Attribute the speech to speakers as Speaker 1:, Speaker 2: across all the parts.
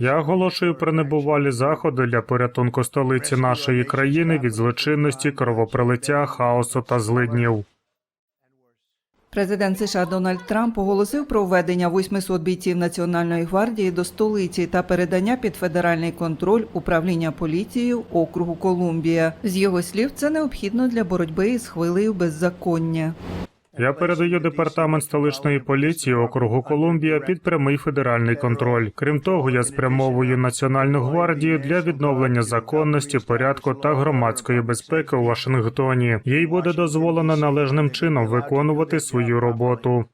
Speaker 1: Я оголошую про небувалі заходи для порятунку столиці нашої країни від злочинності, кровопролиття, хаосу та злиднів.
Speaker 2: Президент США Дональд Трамп оголосив про введення 800 бійців Національної гвардії до столиці та передання під федеральний контроль управління поліцією округу Колумбія. З його слів, це необхідно для боротьби із хвилею беззаконня.
Speaker 1: Я передаю департамент столичної поліції округу Колумбія під прямий федеральний контроль. Крім того, я спрямовую Національну гвардію для відновлення законності, порядку та громадської безпеки у Вашингтоні. Їй буде дозволено належним чином виконувати свою роботу.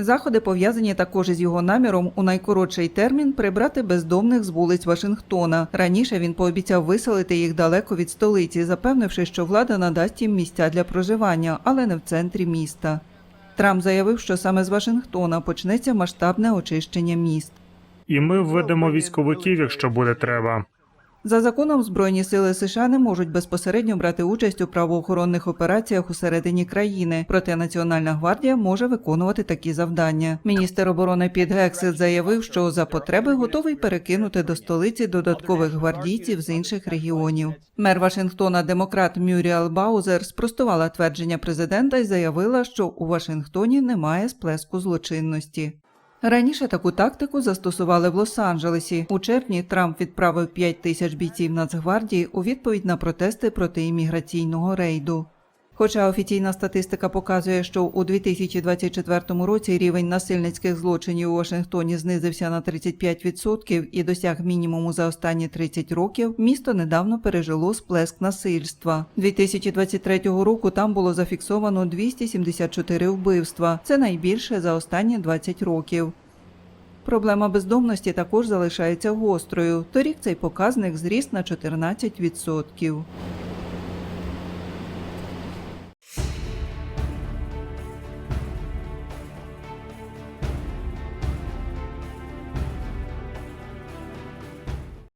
Speaker 2: Заходи пов'язані також із його наміром у найкоротший термін прибрати бездомних з вулиць Вашингтона. Раніше він пообіцяв виселити їх далеко від столиці, запевнивши, що влада надасть їм місця для проживання, але не в центрі міста. Трамп заявив, що саме з Вашингтона почнеться масштабне очищення міст.
Speaker 1: І ми введемо військовиків, якщо буде треба.
Speaker 2: За законом Збройні сили США не можуть безпосередньо брати участь у правоохоронних операціях усередині країни, проте Національна гвардія може виконувати такі завдання. Міністр оборони Піт Гексет заявив, що за потреби готовий перекинути до столиці додаткових гвардійців з інших регіонів. Мер Вашингтона, демократ Мюріал Баузер, спростувала твердження президента і заявила, що у Вашингтоні немає сплеску злочинності. Раніше таку тактику застосували в Лос-Анджелесі. У червні Трамп відправив 5 тисяч бійців Нацгвардії у відповідь на протести проти імміграційного рейду. Хоча офіційна статистика показує, що у 2024 році рівень насильницьких злочинів у Вашингтоні знизився на 35% і досяг мінімуму за останні 30 років, місто недавно пережило сплеск насильства. 2023 року там було зафіксовано 274 вбивства. Це найбільше за останні 20 років. Проблема бездомності також залишається гострою. Торік цей показник зріс на 14%.